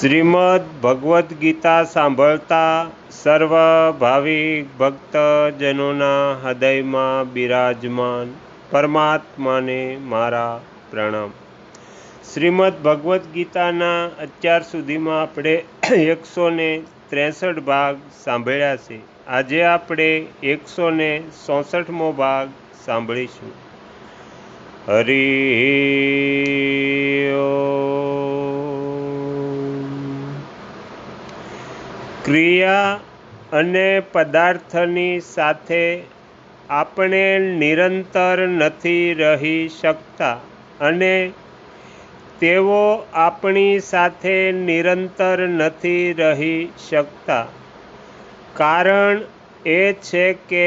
શ્રીમદ ભગવદ્ ગીતા સાંભળતા સર્વ ભાવિક ભક્તજનોના હૃદયમાં બિરાજમાન પરમાત્માને મારા પ્રણામ. શ્રીમદ ભગવદ્ ગીતાના અત્યાર સુધીમાં આપણે એકસો ને ત્રેસઠ ભાગ સાંભળ્યા છે. આજે આપણે એકસો ને ચોસઠમો ભાગ સાંભળીશું. હરિ ક્રિયા અને પદાર્થની સાથે આપણે નિરંતર નથી રહી શકતા અને તેઓ આપણી સાથે નિરંતર નથી રહી શકતા. કારણ એ છે કે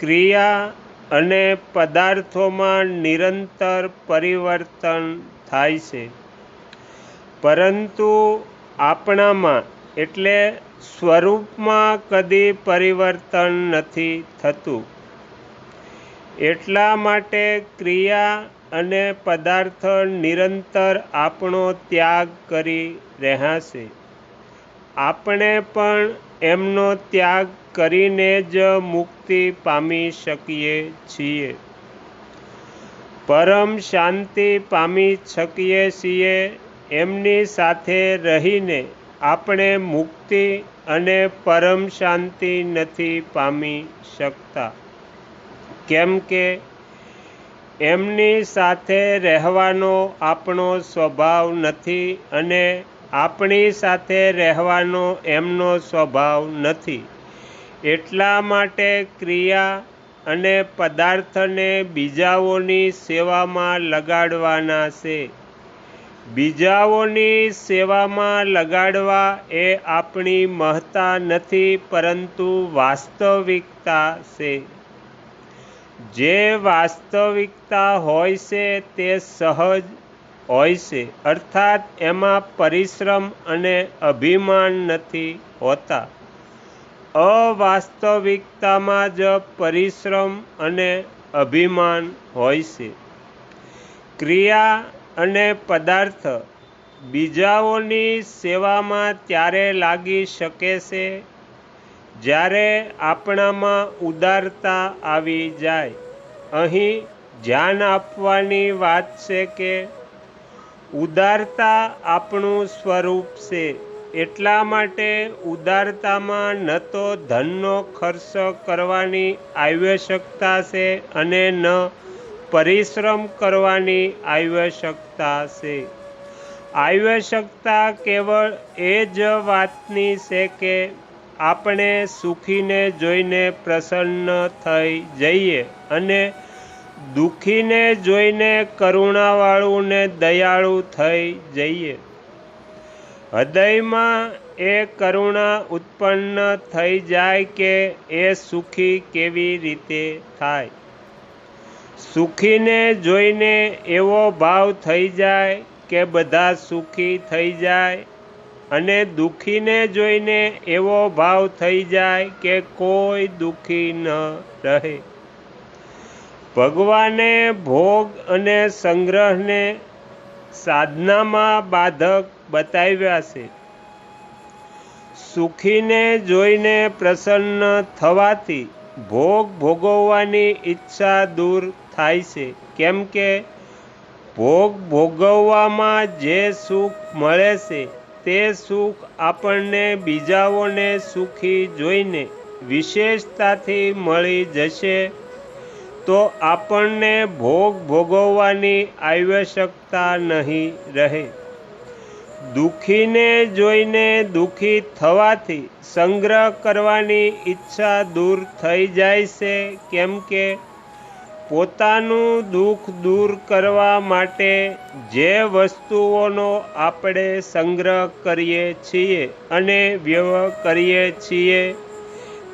ક્રિયા અને પદાર્થોમાં નિરંતર પરિવર્તન થાય છે. પરંતુ આપણામાં એટલે સ્વરૂપમાં કદી પરિવર્તન નથી થતું. એટલા માટે ક્રિયા અને પદાર્થ નિરંતર આપણો ત્યાગ કરી રહ્યાશે આપણે પણ એમનો ત્યાગ કરીને જ મુક્તિ પામી શકીએ છીએ. પરમ શાંતિ પામી શકીએ છીએ એમની સાથે રહીને આપણે મુક્તિ અને પરમ શાંતિ નથી પામી શકતા. કેમ કે એમની સાથે રહેવાનો આપણો સ્વભાવ નથી અને આપણી સાથે રહેવાનો એમનો સ્વભાવ નથી. એટલા માટે ક્રિયા અને પદાર્થને બીજાઓની સેવામાં લગાડવાના છે. બીજાઓની સેવામાં લગાડવા એ આપણી મહત્તા નથી, પરંતુ વાસ્તવિકતા છે. જે વાસ્તવિકતા હોય છે તે સહજ હોય છે, અર્થાત એમાં પરિશ્રમ અને અભિમાન નથી હોતા. અવાસ્તવિકતામાં જ પરિશ્રમ અને અભિમાન હોય છે. ક્રિયા અને પદાર્થ બીજાઓની સેવામાં ત્યારે લાગી શકે છે? જ્યારે આપણામાં ઉદારતા આવી જાય, અહીં ધ્યાન આપવાની વાત છે કે ઉદારતા આપણું સ્વરૂપ છે, એટલા માટે ઉદારતામાં ન તો ધનનો ખર્ચ કરવાની આવશ્યકતા છે અને ન પરિશ્રમ કરવાની આવશ્યકતા છે. આવશ્યકતા કેવળ એ જ વાતની છે કે આપણે સુખીને જોઈને પ્રસન્ન થઈ જઈએ અને દુઃખીને જોઈને કરુણાવાળું ને દયાળુ થઈ જઈએ. હૃદયમાં એ કરુણા ઉત્પન્ન થઈ જાય કે એ સુખી કેવી રીતે થાય? સુખીને જોઈને એવો ભાવ થઈ જાય કે બધા સુખી થઈ જાય અને દુઃખીને જોઈને એવો ભાવ થઈ જાય કે કોઈ દુઃખી ન રહે. ભગવાને ભોગ અને સંગ્રહને સાધનામાં બાધક બતાવ્યા છે. સુખીને જોઈને પ્રસન્ન થવાથી ભોગ ભોગવવાની ઈચ્છા દૂર થાય છે. કેમ કે ભોગ ભોગવવામાં જે સુખ મળે છે, તે સુખ આપણને બીજાઓને સુખી જોઈને વિશેષતાથી મળી જશે. તો આપણને ભોગ ભોગવવાની આવશ્યકતા નહીં રહે. દુઃખીને જોઈને દુઃખી થવાથી સંગ્રહ કરવાની ઈચ્છા દૂર થઈ જાય છે. કેમ કે પોતાનું દુઃખ દૂર કરવા માટે જે વસ્તુઓનો આપણે સંગ્રહ કરીએ છીએ અને વ્યવહ કરીએ છીએ,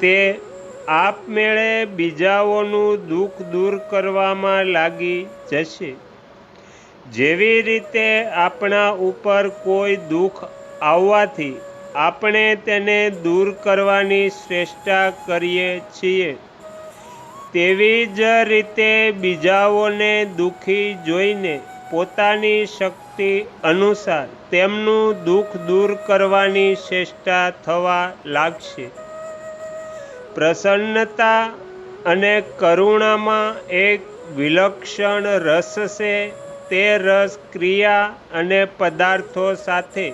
તે આપમેળે બીજાઓનું દુઃખ દૂર કરવામાં લાગી જશે. જેવી રીતે આપણા ઉપર કોઈ દુઃખ આવવાથી આપણે તેને દૂર કરવાની શ્રેષ્ઠા કરીએ છીએ. તેવી જ રીતે બીજાઓને દુઃખી જોઈને પોતાની શક્તિ અનુસાર તેમનું દુઃખ દૂર કરવાની ચેષ્ટા થવા લાગશે. પ્રસન્નતા અને કરુણામાં એક વિલક્ષણ રસ છે તે રસ ક્રિયા અને પદાર્થો સાથે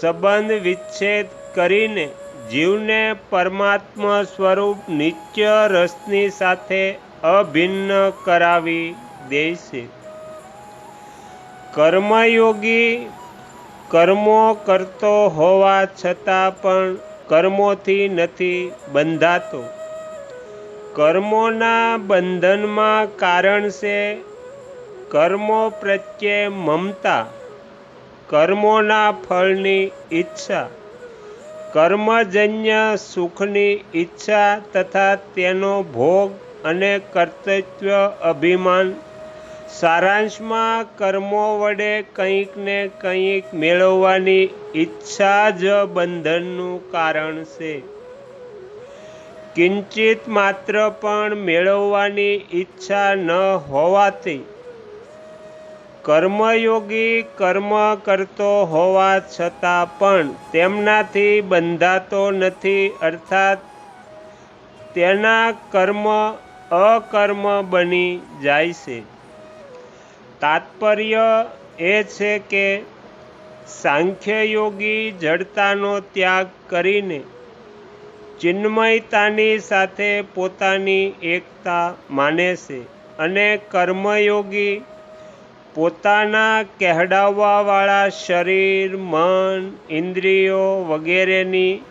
સંબંધ વિચ્છેદ કરીને જીવને પરમાત્મા સ્વરૂપ નિત્ય રસની સાથે અભિન્ન કરાવી દે છે કર્મયોગી કર્મો કરતો હોવા છતાં પણ કર્મોથી નથી બંધાતો. કર્મોના બંધનમાં કારણ છે કર્મો પ્રત્યે મમતા. કર્મોના ફળની ઈચ્છા. કર્મજન્ય સુખની ઈચ્છા તથા તેનો ભોગ અને કર્તવ્ય અભિમાન. સારાંશમાં કર્મો વડે કંઈક ને કંઈક મેળવવાની ઈચ્છા જ બંધનનું કારણ છે. કિંચિત માત્ર પણ મેળવવાની ઈચ્છા ન હોવાથી કર્મયોગી કર્મ કરતો હોવા છતાં પણ તેમનાથી બંધાતો નથી, અર્થાત તેના કર્મ અકર્મ બની જાય છે. તાત્પર્ય એ છે કે સાંખ્યયોગી જડતાનો ત્યાગ કરીને ચિન્મયતાની સાથે પોતાની એકતા માને છે અને કર્મયોગી પોતાના કહેડાવવાવાળા શરીર, મન, ઇન્દ્રિયો વગેરેની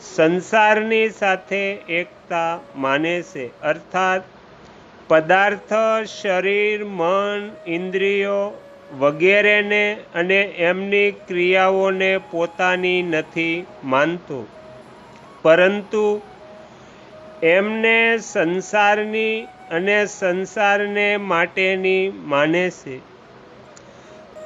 સંસારની સાથે એકતા માને છે. અર્થાત, પદાર્થ, શરીર, મન, ઇન્દ્રિયો વગેરેને અને એમની ક્રિયાઓને પોતાની નથી માનતું. પરંતુ એમને સંસારની અને સંસારને માટેની માને છે.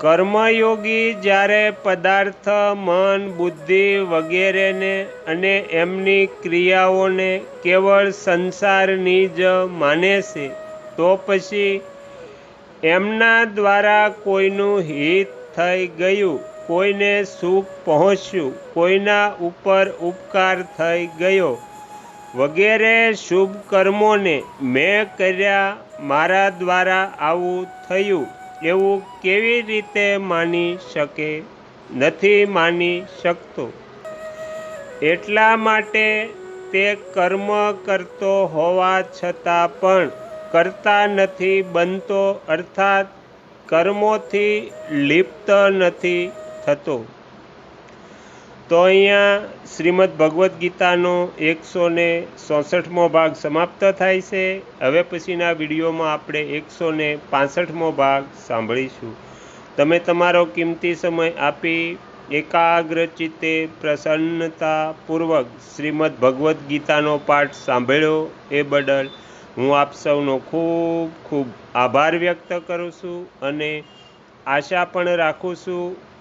કર્મયોગી જ્યારે પદાર્થ, મન, બુદ્ધિ વગેરેને અને એમની ક્રિયાઓને કેવળ સંસારની જ માને છે, તો પછી એમના દ્વારા કોઈનું હિત થઈ ગયું, કોઈને સુખ પહોંચ્યું, કોઈના ઉપર ઉપકાર થઈ ગયો વગેરે શુભ કર્મોને મેં કર્યા મારા દ્વારા આવું થયું. એવું કેવી રીતે માની શકે? નથી માની શકતો. એટલા માટે તે કર્મ કરતો હોવા છતાં પણ કરતા નથી બનતો, અર્થાત કર્મોથી લિપ્ત નથી થતો. તો અહીંયા શ્રીમદ ભગવદ્ ગીતાનો એકસો ને ચોસઠમો ભાગ સમાપ્ત થાય છે. હવે પછીના વિડીયોમાં આપણે એકસો ને પાસઠમો ભાગ સાંભળીશું. તમે તમારો કિંમતી સમય આપી એકાગ્રચિત્તે પ્રસન્નતાપૂર્વક શ્રીમદ ભગવદ્ ગીતાનો પાઠ સાંભળ્યો એ બદલ હું આપ સૌનો ખૂબ ખૂબ આભાર વ્યક્ત કરું છું અને આશા પણ રાખું છું